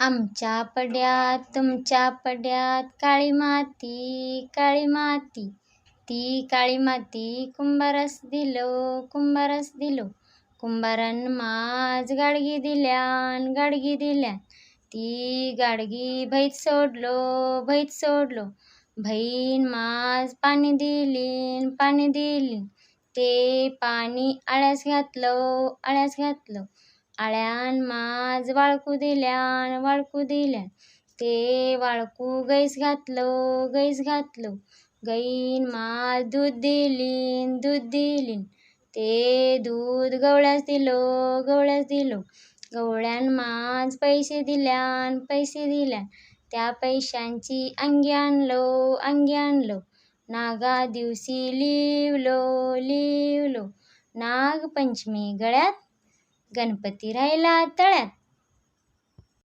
आमच्या पड्यात तुमच्या पड्यात काळी माती काळी माती. ती काळी माती कुंभारास दिलो कुंभारास दिलो. कुंभारान माज गाडगी दिल्यान गाडगी दिल्यान. ती गाडगी भैत सोडलो भैत सोडलो. भैन माज पाणी दिलीन पाणी दिलीन. ते पाणी आळ्यास घातलं आळ्यास घातलं. आळ्यान माज वाळकू दिल्यान वाळकू दिल्यान. ते वाळकू गैस घातलो गैस घातलो. गईन माज दूध दिलीन दूध दिलीन. ते दूध गवळ्यास दिलो गवळ्यास दिलो. गवळ्यान माज पैसे दिल्यान पैसे दिल्यान. त्या पैशांची अंगी आणलो अंगी आणलो. नागा दिवशी लिवलो लिवलो. नागपंचमी गळ्यात ગણપતિ રાયલા તળાત